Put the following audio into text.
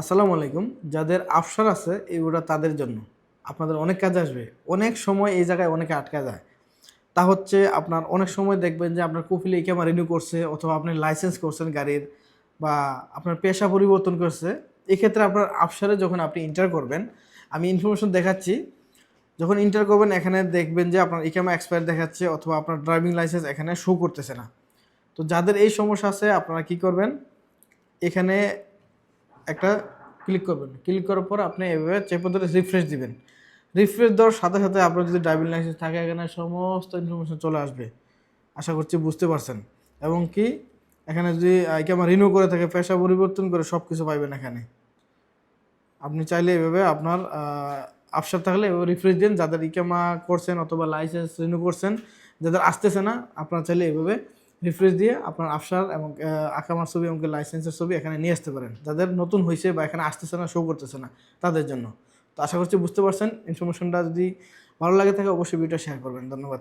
আসসালামু আলাইকুম। যাদের আফসার আছে, এগুলো তাদের জন্য। আপনাদের অনেক কাজে আসবে। অনেক সময় এই জায়গায় অনেকে আটকা যায়। তা হচ্ছে আপনার অনেক সময় দেখবেন যে আপনার কপিলে ইকেমা রিনিউ করছে অথবা আপনি লাইসেন্স করছেন গাড়ির বা আপনার পেশা পরিবর্তন করছে, এক্ষেত্রে আপনার আফসারে যখন আপনি ইন্টার করবেন, আমি ইনফরমেশন দেখাচ্ছি। যখন ইন্টার করবেন, এখানে দেখবেন যে আপনার ইকেমা এক্সপায়ার দেখাচ্ছে অথবা আপনার ড্রাইভিং লাইসেন্স এখানে শো করতেছে না। তো যাদের এই সমস্যা আছে, আপনারা কি করবেন? এখানে একটা ক্লিক করবেন। ক্লিক করার পর আপনি এভাবে চেপে ধরে রিফ্রেশ দিবেন। রিফ্রেশ দেওয়ার সাথে সাথে আপনার যদি ড্রাইভিং লাইসেন্স থাকে, এখানে সমস্ত ইনফরমেশন চলে আসবে। আশা করছি বুঝতে পারছেন। এবং কি, এখানে যদি আমার রিনিউ করে থাকে, পেশা পরিবর্তন করে সব কিছু পাইবেন এখানে। আপনি চাইলে এভাবে আপনার আফসার থাকলে এভাবে রিফ্রেশ দিন। যাদের ইকামা করছেন অথবা লাইসেন্স রিনিউ করছেন, যাদের আসতেছে না, আপনারা চাইলে এভাবে রিফ্রেশ দিয়ে আপনার আফসার এবং আকামার ছবি এবং লাইসেন্সের ছবি এখানে নিয়ে আসতে পারেন। যাদের নতুন হয়েছে বা এখানে আসতেছে না শো করতেছে না, তাদের জন্য। তো আশা করছি বুঝতে পারছেন। ইনফরমেশনটা যদি ভালো লাগে থাকে, অবশ্যই ভিডিওটা শেয়ার করবেন। ধন্যবাদ।